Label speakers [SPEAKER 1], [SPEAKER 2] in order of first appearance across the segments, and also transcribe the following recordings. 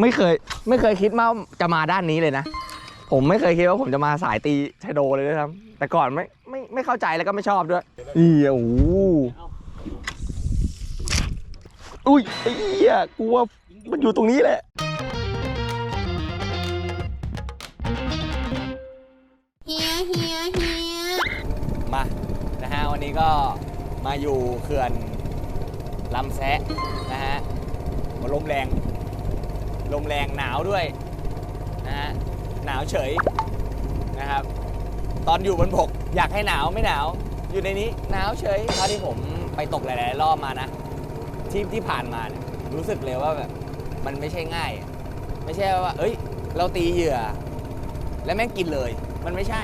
[SPEAKER 1] ไม่เคยไม่เคยคิดว่าจะมาด้านนี้เลยนะ ผมไม่เคยคิดว่าผมจะมาสายตีชโดเลยด้วยซ้ำแต่ก่อนไม่ไม่ไม่เข้าใจแล้วก็ไม่ชอบด้วยนี่โอ้อุ้ยไอ้เหี้ยกูว่ามันอยู่ตรงนี้แหละ
[SPEAKER 2] เฮียเฮียเฮีย
[SPEAKER 1] มานะฮะวันนี้ก็มาอยู่เขื่อนลำแซะนะฮะมาลมแรง ลมแรงหนาวด้วยนะฮะหนาวเฉยนะครับ ตอนอยู่บนบกอยากให้หนาวไม่หนาว อยู่ในนี้หนาวเฉยเท่าที่ผมไปตกหลาย ๆ รอบมานะที่ที่ผ่านมาเนี่ยรู้สึกเลยว่าแบบมันไม่ใช่ง่าย ไม่ใช่ว่า เอ้ย เราตีเหยื่อ แล้วแม่งกินเลย มันไม่ใช่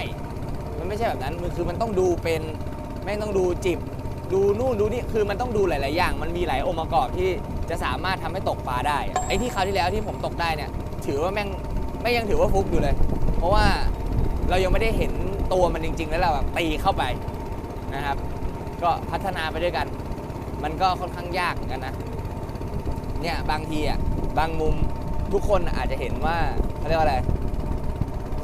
[SPEAKER 1] มันไม่ใช่แบบนั้นมันคือมันต้องดูเป็นแม่งต้องดูจิบ ดูนู่นดูนี่คือมันต้องดูหลาย ๆ อย่าง มันมีหลายองค์ประกอบที่จะสามารถทำให้ตกปลาได้อะไอ้ที่คราวที่แล้วที่ผมตกได้เนี่ย ถือว่าแม่งไม่ยังถือว่าฟุกอยู่เลย เพราะว่าเรายังไม่ได้เห็นตัวมันจริง ๆ แล้วเราแบบตีเข้าไปนะครับ ก็พัฒนาไปด้วยกัน มันก็ค่อนข้างยากเหมือนกันนะ เนี่ยบางทีอะบางมุมทุกคนอาจจะเห็นว่าเขาเรียกว่าอะไร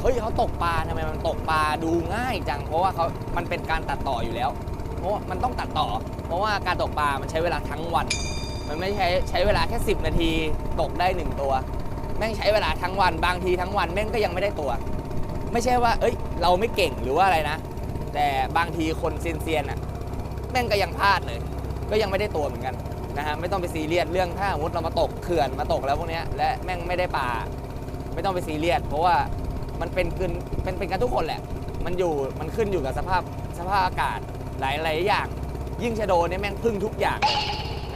[SPEAKER 1] เฮ้ยเขาตกปลาทำไมมันตกปลาดูง่ายจัง เพราะว่าเขามันเป็นการตัดต่ออยู่แล้ว ราะมันต้องตัดต่อ เพราะว่าการตกปลา มันใช้เวลาทั้งวัน มันไม่ใช้ใช้เวลาแค่ 10 นาทีตกได้หนึ่งตัว แม่งใช้เวลาทั้งวัน บางทีทั้งวันแม่งก็ยังไม่ได้ตัว ไม่ใช่ว่า เอ้ย เราไม่เก่งหรือว่าอะไรนะ แต่บางทีคนเซียนๆอะแม่งก็ยังพลาดเลย ก็ยังไม่ได้ตัวเหมือนกันนะฮะไม่ต้องไปซีเรียสเรื่องถ้าสมมติเรามาตกเขื่อนมาตกแล้วพวกเนี้ยและแม่งไม่ได้ปลาไม่ต้องไปซีเรียสเพราะว่ามันเป็นขึ้นเป็นเป็นกันทุกคนแหละ มันอยู่มันขึ้นอยู่กับสภาพสภาพอากาศ หลายหลายอย่าง ยิ่งชะโดเนี่ยแม่งพึ่งทุกอย่าง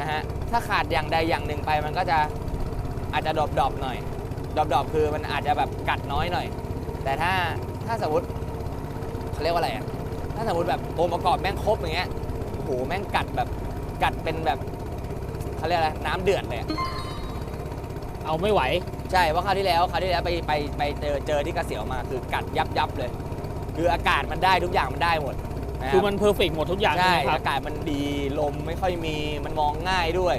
[SPEAKER 1] นะฮะถ้าขาดอย่างใดอย่างหนึ่งไปมันก็จะอาจจะดรอปดรอปหน่อยดรอปดรอปคือมันอาจจะแบบกัดน้อยหน่อย แต่ถ้าถ้าสมมติเขาเรียกว่าอะไรอะถ้าสมมติแบบองค์ประกอบแม่งครบอย่างเงี้ยโอ้โหแม่งกัดแบบกัดเป็นแบบเขาเรียกอะไรน้ำเดือดเลยอะ
[SPEAKER 3] เอาไม่ไหว
[SPEAKER 1] ใช่เพราะคราวที่แล้วคราวที่แล้วไปไปไปเจอเจอที่กระเสียวมาคือกัดยับยับเลย คืออากาศมันได้ทุกอย่างมันได้หมดะรับ
[SPEAKER 3] คือมันเพอร์เฟกหมดทุกอย่าง
[SPEAKER 1] ใช่
[SPEAKER 3] ใช่ไหมครับ
[SPEAKER 1] อากาศมันดีลมไม่ค่อยมีมันมองง่ายด้วย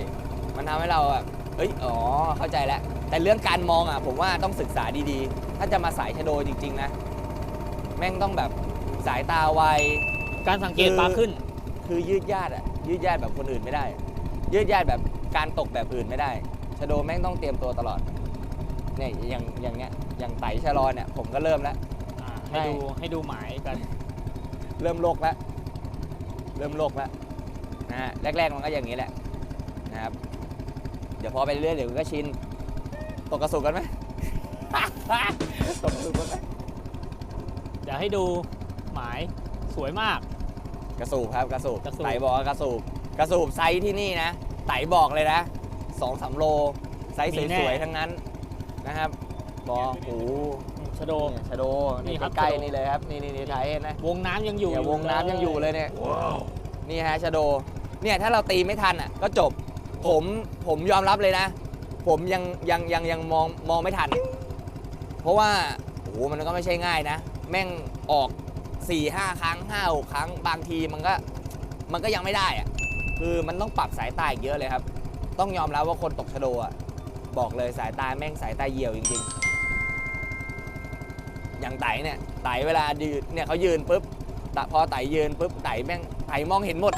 [SPEAKER 1] มันทำให้เราแบบเอ้ยอ๋อเข้าใจแล้วแต่เรื่องการมองอะ ผมว่าต้องศึกษาดีๆ ถ้าจะมาสายชะโดจริง ๆ นะ แม่งต้องแบบสายตาไว
[SPEAKER 3] การสังเกต
[SPEAKER 1] คือ
[SPEAKER 3] ปลาขึ้น
[SPEAKER 1] คือยืดยาดอะยืดยาดแบบคนอื่นไม่ได้ ยืดยาดแบบการตกแบบอื่นไม่ได้ชะโดแม่งต้องเตรียมตัวตลอดเนี่ยอย่างอย่างเงี้ยอย่างไต่ชะลอเนี่ยผมก็เริ่มแล้ว
[SPEAKER 3] อ่าให้ดูให้ดูหมายกัน
[SPEAKER 1] เริ่มโลกแล้วเริ่มโลกแล้วนะฮะแรกๆมันก็อย่างนี้แหละนะครับเดี๋ยวพอไปเรื่อยๆเดี๋ยวมันก็ชินตกกระสุนกันไหม ตกกระสุนกันไหม
[SPEAKER 3] เดี๋ยวให้ดูหมายสวยมาก
[SPEAKER 1] กระสูบครับกระสูบ
[SPEAKER 3] กระสูบ
[SPEAKER 1] ไต่บอกว่ากระสูบกระสูบไซส์ที่นี่นะไต่บอกเลยนะสองสามโลไซส์สวยๆทั้งนั้นนะครับบอกโอ้โห
[SPEAKER 3] ชะโด
[SPEAKER 1] เนี่ยชะโด
[SPEAKER 3] นี่
[SPEAKER 1] นี่
[SPEAKER 3] ครับ
[SPEAKER 1] ใกล้
[SPEAKER 3] ชะโด
[SPEAKER 1] ๆนี่เลยครับนี่นี่นี่ถ่ายเห็นนะ
[SPEAKER 3] วงน้ำยังอยู่
[SPEAKER 1] เนี่ยวงน้ำยังอยู่เลยเนี่ยนี่ฮะชะโดเนี่ยถ้าเราตีไม่ทันอะก็จบผมผมยอมรับเลยนะ ผมยังยังยังยังมองมองไม่ทัน เพราะว่าโอ้โหมันก็ไม่ใช่ง่ายนะ แม่งออก4ี่ห้าครั้งห้าหกครั้งบางทีมันก็มันก็ยังไม่ได้อะคือมันต้องปรับสายตาอีกเยอะเลยครับ ต้องยอมรับว่าคนตกชะโดอะบอกเลยสายตาแม่งสายตาเหี่ยวจริงๆ อย่างไต่เนี่ยไต่เวลายืนเนี่ยเขายืนปุ๊บตะพอไต่ยืนปุ๊บไต่แม่งไต่มองเห็นหมด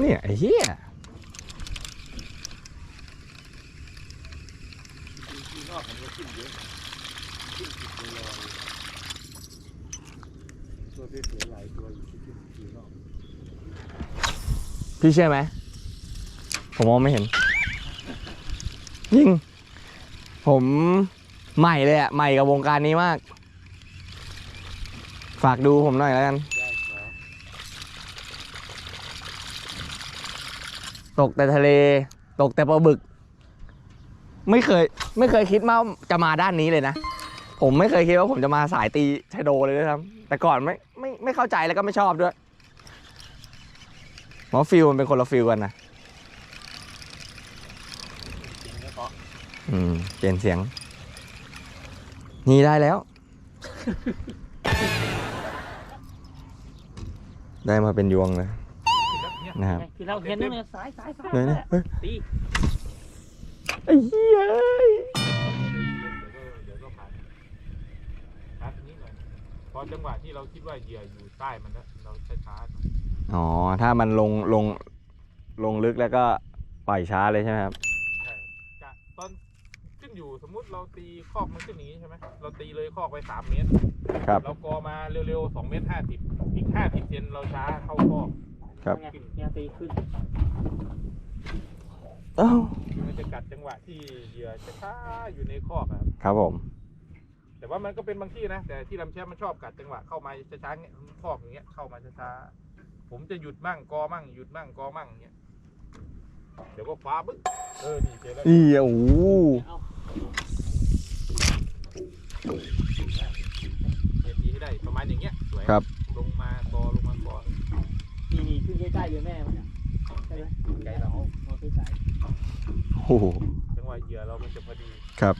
[SPEAKER 1] เนี่ยไอ้เหี้ย
[SPEAKER 4] ตัว
[SPEAKER 1] พี่เชื่อไหม ผมมองไม่เห็น ยิง ผมใหม่เลยอะใหม่กับวงการนี้มาก ฝากดูผมหน่อยแล้วกัน
[SPEAKER 4] ได้ครับ
[SPEAKER 1] ตกแต่ทะเล ตกแต่ปลาบึก ไม่เคย ไม่เคยคิดว่าจะมาด้านนี้เลยนะ ผมไม่เคยคิดว่าผมจะมาสายตีชโดเลยด้วยซ้ำแต่ก่อนไม่ไม่ไม่เข้าใจแล้วก็ไม่ชอบด้วยเพราะฟิลมันเป็นคนละฟิลกันนะอืมเปลี่ยนเสียง นี่ได้แล้ว ได้มาเป็นยวงเลย นะครับ
[SPEAKER 3] คือเราเห็นนั่นเลยซ้ายซ้ายซ้าย
[SPEAKER 1] ไหนนะเฮ้ย
[SPEAKER 3] ตี
[SPEAKER 1] ไอ้เหี้ยเอ้ย
[SPEAKER 4] เดี๋ยวก็ผ่านพักนี้หน่อยพอจังหวะที่เราคิดว่าเหยื่ออยู่ใต้มันแล้วเราช้าๆหน่อย
[SPEAKER 1] อ๋อ ถ้ามันลงลงลงลึกแล้วก็ปล่อยช้าเลยใช่ไหมครับ
[SPEAKER 4] ใช่จะตอนขึ้นอยู่สมมุติเราตีคอกมันขึ้นอย่างนี้ใช่ไหมเราตีเลยคอกไปสามเมตร
[SPEAKER 1] ครับ
[SPEAKER 4] เรากอมาเร็วๆสองเมตรห้าสิบอีกห้าสิบเซนเราช้าเข้าคอก
[SPEAKER 1] ครับ
[SPEAKER 3] ไงเนี่ยตีขึ้น
[SPEAKER 1] เอ้า
[SPEAKER 4] มันจะกัดจังหวะที่เหยื่อจะช้าอยู่ในคอกอะครับ
[SPEAKER 1] ครับผม
[SPEAKER 4] แต่ว่ามันก็เป็นบางที่นะ แต่ที่ลำแชมมันชอบกัดจังหวะเข้ามาช้าๆเงี้ยคอกอย่างเงี้ยเข้ามาช้าๆผมจะหยุดมั่งกอมั่งหยุดมั่งกอมั่งอย่างเงี้ยเดี๋ยวก็ฟ้าบึ้งเออนี่เจอแล้ว
[SPEAKER 1] อีโอ้โห
[SPEAKER 3] เอา
[SPEAKER 4] เนี่ยตีให้ได้ประมาณอย่างเงี้ยสวย
[SPEAKER 1] ครับ
[SPEAKER 4] ลงมากอลงมากอ
[SPEAKER 3] นี่นี่ขึ้นใกล้ๆเลยแม่มันเนี่ยใช่ไหม
[SPEAKER 4] ไกลเรา
[SPEAKER 3] เอาใกล้
[SPEAKER 1] โอ้โห
[SPEAKER 4] จังหวะเหยื่อเรามันจะพอดี
[SPEAKER 1] ครับ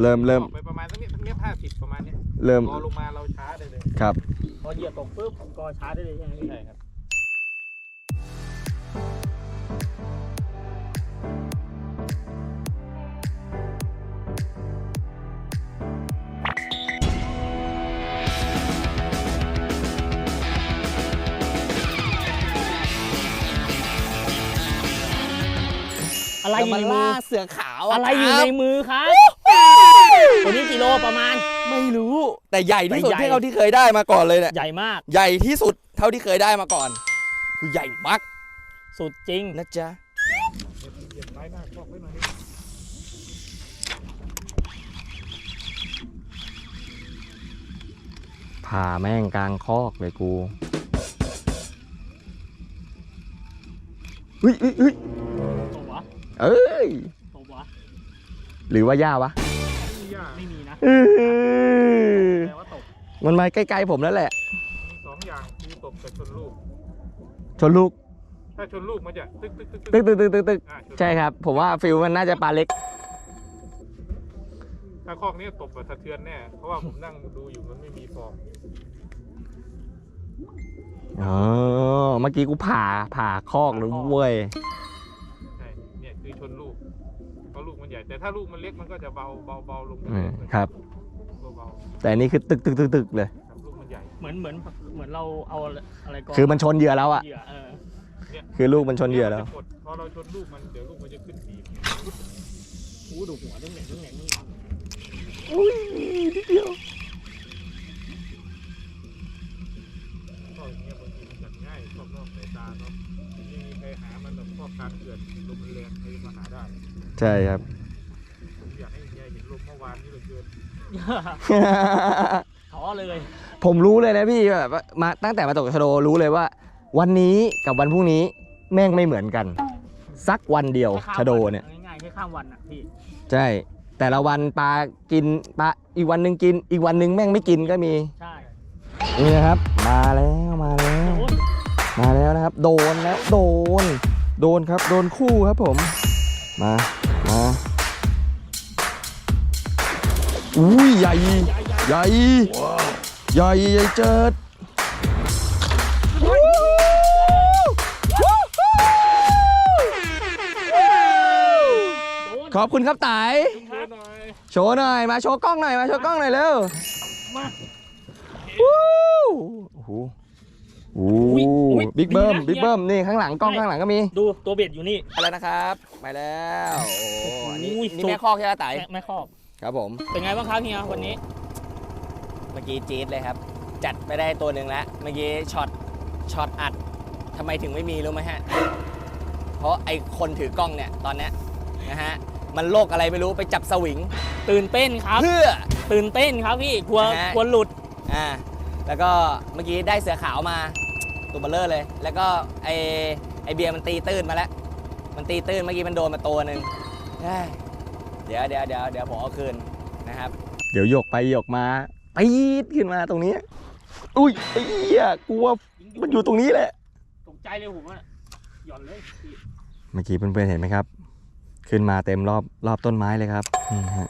[SPEAKER 1] เริ่มเริ่ม
[SPEAKER 4] ออกไปประมาณสักเมตรสักเมตรห้าสิบประมาณเนี้ย
[SPEAKER 1] เริ่ม
[SPEAKER 4] กอลงมาเราช้าได้เลย
[SPEAKER 1] ครับ
[SPEAKER 3] ๆพอเหยียบตกปุ๊บก็ชาร์จได้เลยใช่ไหมพี่
[SPEAKER 4] ใช่ครับ
[SPEAKER 3] อะไรอยู่ในมือ
[SPEAKER 1] เสือขาว
[SPEAKER 3] อะไรอยู่ในมือครับตัวนี้กิโลประมาณ
[SPEAKER 1] ไม่รู้ แต่ใหญ่ที่สุด
[SPEAKER 3] แต่ใหญ่
[SPEAKER 1] ที่เราที่เคยได้มาก่อนเลยเนี่ย
[SPEAKER 3] ใหญ่มาก
[SPEAKER 1] ใหญ่ที่สุดเท่าที่เคยได้มาก่อน คือใหญ่มาก
[SPEAKER 3] สุดจริง
[SPEAKER 1] นะจ๊ะ
[SPEAKER 4] เหยียบไม้หน้าคอกไว้หน่อยดิ
[SPEAKER 1] ผ่าแม่งกลางคอกเลยกูเฮ้ยเฮ้ยเฮ้ย
[SPEAKER 3] ตกวะ
[SPEAKER 1] เอ้ย
[SPEAKER 3] ตกวะ
[SPEAKER 1] หรือว่าย่าวะ
[SPEAKER 4] นี่ยาก
[SPEAKER 3] ไม่มีนะ
[SPEAKER 1] เออ
[SPEAKER 3] แปลว่าตก
[SPEAKER 1] มันมาใกล้ๆผมแล้วแหละ
[SPEAKER 4] มีสองอย่างคือตบกับชนลูก
[SPEAKER 1] ชนลูก
[SPEAKER 4] ถ้าชนลูกมันจะตึกตึกตึก
[SPEAKER 1] ตึกตึกตึกตึกตึก
[SPEAKER 4] อ่าชน
[SPEAKER 1] ใช่ครับ ผมว่าฟิลมันน่าจะปลาเล็ก
[SPEAKER 4] ถ้าคอกนี้ตบแบบสะเทือนแน่ เพราะว่าผมนั่งดูอยู่มันไม่มีฟอง
[SPEAKER 1] อ๋อ เมื่อกี้กูผ่าผ่าคอกเลยเว้ย
[SPEAKER 4] ใช่เนี่ย คือชนลูกเพราะลูกมันใหญ่แต่ถ้าลูกมันเล็กมันก็จะเบาเบาเบาลง
[SPEAKER 1] อืมครับ
[SPEAKER 4] เบา
[SPEAKER 1] แต่อันนี่คือตึกตึกตึกตึกเลย
[SPEAKER 4] ๆครับลูกมันใหญ่
[SPEAKER 3] เหมือนเหมือนเหมือนเราเอาอะไรก่อน
[SPEAKER 1] คือมันชนเหยื่อแล้วอะ
[SPEAKER 3] เหยื่อเออ
[SPEAKER 4] เนี่ย
[SPEAKER 1] คือลูกมันชนเหยื่อแล้ว
[SPEAKER 4] จะกดพอเราชนลูกมันเดี๋ยวลูกมันจะขึ้นสี
[SPEAKER 3] อู้ดูหัวเรื่องเหน่งเรื่องเหน่ง
[SPEAKER 1] อุ้ยนิดเดียว
[SPEAKER 4] ก็อย่างเงี้ยบางทีมันจัดง่ายชอบนอกสายตาเนาะไม่มีใครหามันแบบครอบกลางเกิดลมมันแรงใครมาหาได้
[SPEAKER 1] ใช่ครับ
[SPEAKER 4] ผมอยากให้ยายเห็นลมเมื่อวานนี้เหลือเกิน
[SPEAKER 3] ท้อเลย
[SPEAKER 1] ผมรู้เลยนะพี่แบบว่ามาตั้งแต่มาตกชะโดรู้เลยว่า วันนี้กับวันพรุ่งนี้แม่งไม่เหมือนกัน สักวันเดียว
[SPEAKER 3] แค่ข้าม
[SPEAKER 1] ชะโดเนี่ย
[SPEAKER 3] วัง่ายๆแค่ข้ามวันอะพี่
[SPEAKER 1] ใช่ แต่ละวันปลากินปลาอีกวันหนึ่งกิน อีกวันหนึ่งแม่งไม่กินก็มี
[SPEAKER 3] ใช่
[SPEAKER 1] นี่นะครับ มาแล้วมาแล้ว
[SPEAKER 3] โอ้ย
[SPEAKER 1] มาแล้วนะครับ โดนแล้วโดน โดนครับ โดนคู่ครับผม มา มาอุ้ยใหญ่ ใหญ่ ใหญ่ ใหญ่เจิด
[SPEAKER 3] โดน
[SPEAKER 1] ขอบคุณครับไตาย
[SPEAKER 4] เยอะหน่อย
[SPEAKER 1] โชว์หน่อย มาโชว์กล้องหน่อย มาโชว์กล้องหน่อยเร็ว
[SPEAKER 3] มา
[SPEAKER 1] วู้โอ้โหโอ้
[SPEAKER 3] อุ๊ย
[SPEAKER 1] โห
[SPEAKER 3] อุ๊ย
[SPEAKER 1] บิ๊กเบิ้ม
[SPEAKER 3] มีนะ
[SPEAKER 1] บิ๊กเบิ้มนี่ข้างหลังกล้องข้างหลังก็มี
[SPEAKER 3] ดูตัวเบ็ดอยู่นี่
[SPEAKER 1] อะไรนะครับไปแล้วโอ้โหอันนี้
[SPEAKER 3] อุ้ย
[SPEAKER 1] นี่
[SPEAKER 3] สุด
[SPEAKER 1] แม่คอกใช่ไหมไต
[SPEAKER 3] แม่แม่ครอบ
[SPEAKER 1] ครับผม
[SPEAKER 3] เป็นไงบ้างครับเฮียวันนี้
[SPEAKER 1] เมื่อกี้จี๊ดเลยครับ จัดไปได้ตัวหนึ่งแล้วเมื่อกี้ช็อตช็อตอัดทำไมถึงไม่มีรู้ไหมฮะ เพราะไอคนถือกล้องเนี่ยตอนเนี้ยนะฮะมันโรคอะไรไม่รู้ไปจับสวิง
[SPEAKER 3] ตื่นเต้นครับ
[SPEAKER 1] เพื่อ
[SPEAKER 3] ตื่นเต้นครับพี่กลัว
[SPEAKER 1] นะฮะ
[SPEAKER 3] กลัวหลุด
[SPEAKER 1] อ่าแล้วก็เมื่อกี้ได้เสือขาวมา ตัวเบลเลอร์เลย แล้วก็ไอไอเบียร์มันตีตื้นมาแล้ว มันตีตื้นเมื่อกี้มันโดนมาตัวหนึ่งเฮ้ยเดี๋ยวเดี๋ยวเดี๋ยวเดี๋ยวผมเอาคืนนะครับ เดี๋ยวโยกไปโยกมาปี๊ดขึ้นมาตรงนี้ อุ้ยไอ้เหี้ยกลัวมันอยู่ตรงนี้แหละ
[SPEAKER 3] ตกใจเลยผมอะหย่อนเลยพี่
[SPEAKER 1] เมื่อกี้เพื่อนๆเห็นไหมครับ ขึ้นมาเต็มรอบรอบต้นไม้เลยครับนี่ฮะ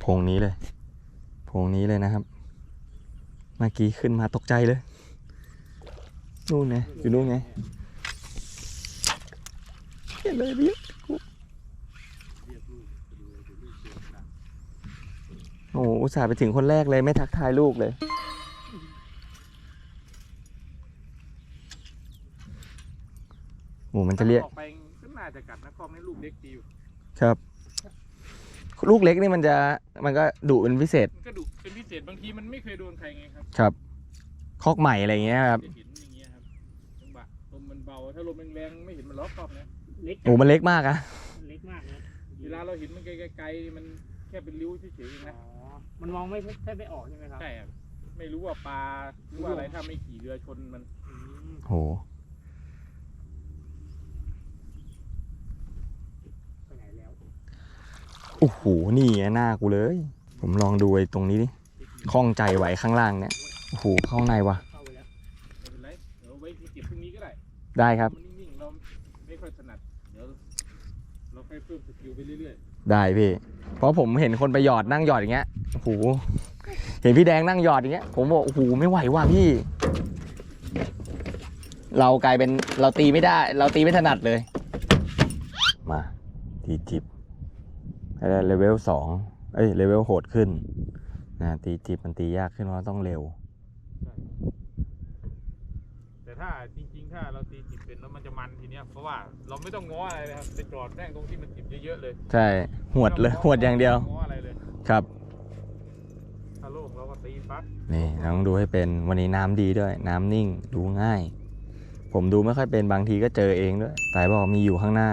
[SPEAKER 1] โพรงนี้เลยโพรงนี้เลยนะครับ เมื่อกี้ขึ้นมาตกใจเลย นู่นไงอยู่นู่นไงเห็นเลยดิโอ้โหอุตส่าห์ไปถึงคนแรกเลยไม่ทักทายลูกเลย โอ้มันจะเรียก
[SPEAKER 4] ออกไปก็น่าจะกัดนะคอมให้ลูกเล็กดีอยู่
[SPEAKER 1] ครับ ลูกเล็กนี่มันจะมันก็ดุเป็นพิเศษ
[SPEAKER 4] มันก็ดุเป็นพิเศษบางทีมันไม่เคยโดนใครไงครับ
[SPEAKER 1] ครับ คอกใหม่อะไรอย่างเงี้ยครับ
[SPEAKER 4] ลมแรงๆไม่เห็นมันล็อกคอมนะ
[SPEAKER 3] เล็ก
[SPEAKER 1] โอ้มันเล็กมากอะ
[SPEAKER 3] เล็กมากนะ
[SPEAKER 4] เวลาเราเห็นมันไกลๆมันแค่เป็นริ้วเฉยๆเอง
[SPEAKER 3] อ๋
[SPEAKER 4] นะ
[SPEAKER 3] อมันมองไม่แทบไม่ออกใช่ไหมครับ
[SPEAKER 4] ใช่ครับไม่รู้ว่าปลาหรือว่าอะไรถ้าไม่ขี่เรือชนมัน
[SPEAKER 3] อืม
[SPEAKER 1] โห
[SPEAKER 3] ไปไหนแล้ว
[SPEAKER 1] โอ้โหนี่ไงหน้ากูเลย ผมลองดูไอ้ตรงนี้ดิคล้องใจไหวข้างล่างเนี่ยโอ้โหเข้าในวะ
[SPEAKER 3] เข้าไปแล้ว
[SPEAKER 4] ไม่เป็นไรเดี๋ยวไว้เก็บพรุ่งนี้ก็ได้
[SPEAKER 1] ได้ครับ
[SPEAKER 4] มันนิ่งๆเราไม่ค่อยถนัดเดี๋ยวเราค่อยเพิ่มสกิลไปเรื่อย
[SPEAKER 1] ได้พี่ เพราะผมเห็นคนไปหยอดนั่งหยอดอย่างเงี้ยโอ้โหเห็นพี่แดงนั่งหยอดอย่างเงี้ย ผมบอกโอ้โหไม่ไหวว่ะพี่ เรากลายเป็นเราตีไม่ได้ เราตีไม่ถนัดเลย มา ตีจิบแล้วเลเวลสองเอ้ยเลเวลโหดขึ้นนะตีจิบมันตียากขึ้นเพราะต้องเร็ว
[SPEAKER 4] ๆ แต่ถ้าจริง ๆ ถ้าเราตีจิบเป็นแล้วมันจะมันทีเนี้ยเพราะว่าเราไม่ต้องง้ออะไรเลยครับไปจอดแม่งตรงที่มันจิบเยอะๆเลย
[SPEAKER 1] ใช่หวดเลยหวดอย่างเดียว
[SPEAKER 4] ไม่ต้ง้ออะไรเลย
[SPEAKER 1] ครับ
[SPEAKER 4] ถ้าโล่งเราก็ตีปั๊บ
[SPEAKER 1] นี่ต้องดูให้เป็นวันนี้น้ำดีด้วย น้ำนิ่งดูง่าย ผมดูไม่ค่อยเป็นบางทีก็เจอเองด้วยไต่บอกมีอยู่ข้างหน้า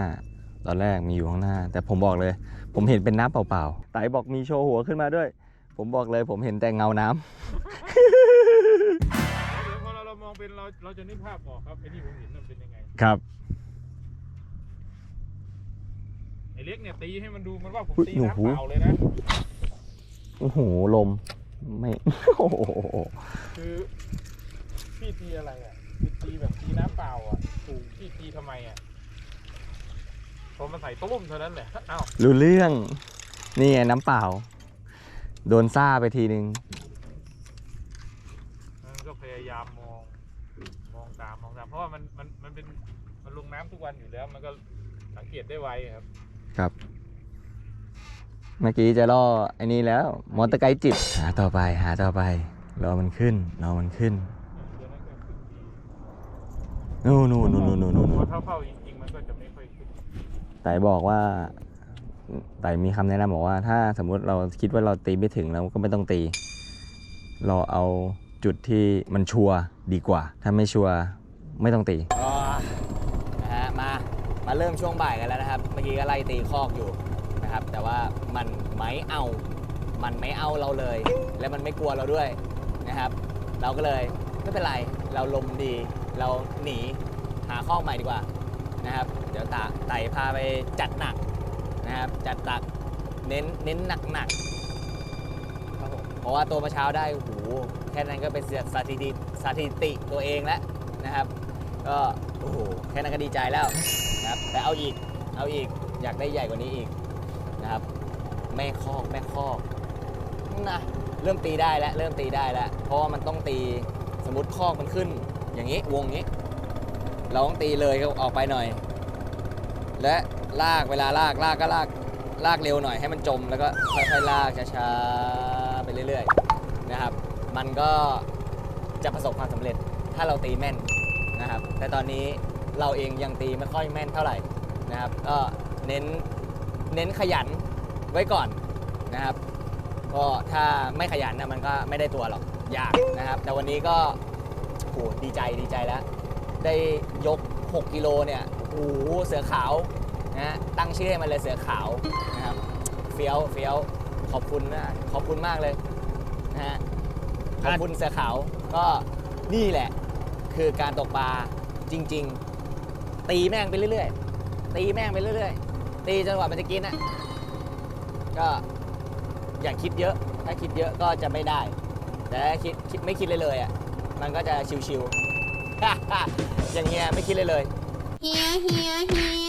[SPEAKER 1] ตอนแรกมีอยู่ข้างหน้า แต่ผมบอกเลย ผมเห็นเป็นน้ำเปล่าๆไต่บอกมีโชว์หัวขึ้นมาด้วย ผมบอกเลย ผมเห็นแต่เงาน้ำ
[SPEAKER 4] เรามองเป็นเราเราจะนึกภาพออกครับไอ้ที่ผมเห็นมันเป็นยังไง
[SPEAKER 1] ครับ
[SPEAKER 4] ไอ้เล็กเนี่ยตีให้มันดูมันว่าผม
[SPEAKER 1] อุ๊ย
[SPEAKER 4] ตี
[SPEAKER 1] โอ้
[SPEAKER 4] น้ำ
[SPEAKER 1] โห
[SPEAKER 4] เปล่าเลยนะ
[SPEAKER 1] โอ้โหลมไม่โอ้โห
[SPEAKER 4] คือพี่ตีอะไรอะคือตีแบบตีน้ำเปล่าอะถูกพี่ตีทำไมอะพอมันใส่ต้มเท่านั้นแหละอ้าว
[SPEAKER 1] รู้เรื่อง นี่ไงน้ำเปล่า โดนซ่าไปทีนึง
[SPEAKER 4] มันก็พยายามมอง มองตามมองตามเพราะว่ามันมันมันเป็นมันลงน้ำทุกวันอยู่แล้ว มันก็สังเกตได้ไวครับ
[SPEAKER 1] ครับเมื่อกี้จะล่อไอ้นี่แล้ว มอเตอร์ไกด์จิบหาต่อไปหาต่อไปรอมันขึ้นรอมันขึ้น
[SPEAKER 4] ตัวนั้นก็ขึ้นดี
[SPEAKER 1] นู่นนู่นนู่นนู่นนู่น
[SPEAKER 4] พ
[SPEAKER 1] นู่
[SPEAKER 4] อนเท่าเท่าจริงๆ มันก็จะไม่ค่อยขึ้น
[SPEAKER 1] ไต่บอกว่าไต่มีคำแนะนำบอกว่าถ้าสมมุติเราคิดว่าเราตีไม่ถึงเราก็ไม่ต้องตีเราเอา จุดที่มันชัวร์ดีกว่า ถ้าไม่ชัวร์ไม่ต้องตีนะฮะมามาเริ่มช่วงบ่ายกันแล้วนะครับ เมื่อกี้ก็ไล่ตีคอกอยู่นะครับ แต่ว่ามันไม่เอา มันไม่เอาเราเลย และมันไม่กลัวเราด้วยนะครับ เราก็เลยไม่เป็นไรเราลมดี เราหนีหาคอกใหม่ดีกว่านะครับ เดี๋ยวตาไต่พาไปจัดหนักนะครับ จัดหนักเน้นเน้นหนักหนักครับผมเพราะว่าตัวเมื่อเช้าได้โอ้โห แค่นั้นก็เป็นสถิติสถิติตัวเองแล้วนะครับ ก็โอ้โหแค่นั้นก็ดีใจแล้วนะครับแต่เอาอีกเอาอีกอยากได้ใหญ่กว่านี้อีกนะครับ แม่คอกแม่คอกนะเริ่มตีได้แล้วเริ่มตีได้แล้ว เพราะว่ามันต้องตีสมมติคอกมันขึ้น อย่างนี้วงนี้ เราต้องตีเลยออกไปหน่อย และลากเวลาลากลากก็ลากลากเร็วหน่อยให้มันจมแล้วก็ค่อยๆลากช้าๆไปเรื่อยๆนะครับ มันก็จะประสบความสำเร็จถ้าเราตีแม่นนะครับ แต่ตอนนี้เราเองยังตีไม่ค่อยแม่นเท่าไหร่นะครับ ก็เน้นเน้นขยันไว้ก่อนนะครับก็ถ้าไม่ขยันนะมันก็ไม่ได้ตัวหรอกยากนะครับ แต่วันนี้ก็โหดีใจดีใจแล้ว ได้ยก 6 กิโลเนี่ยโอ้โหเสือขาวนะฮะตั้งชื่อให้มันเลยเสือขาวนะครับเฟี้ยวเฟี้ยวขอบคุณนะขอบคุณมากเลยนะฮะ ขอบคุณเสือขาวก็นี่แหละ คือการตกปลาจริง ๆ ตีแม่งไปเรื่อยๆ ตีแม่งไปเรื่อยๆ ตีจนกว่ามันจะกินอะก็อย่าคิดเยอะ ถ้าคิดเยอะก็จะไม่ได้ แต่ถ้าคิดคิดไม่คิดเลยเลยอะมันก็จะชิวๆอย่างเงี้ยไม่คิดเลยเลย
[SPEAKER 2] เฮียเฮียเฮีย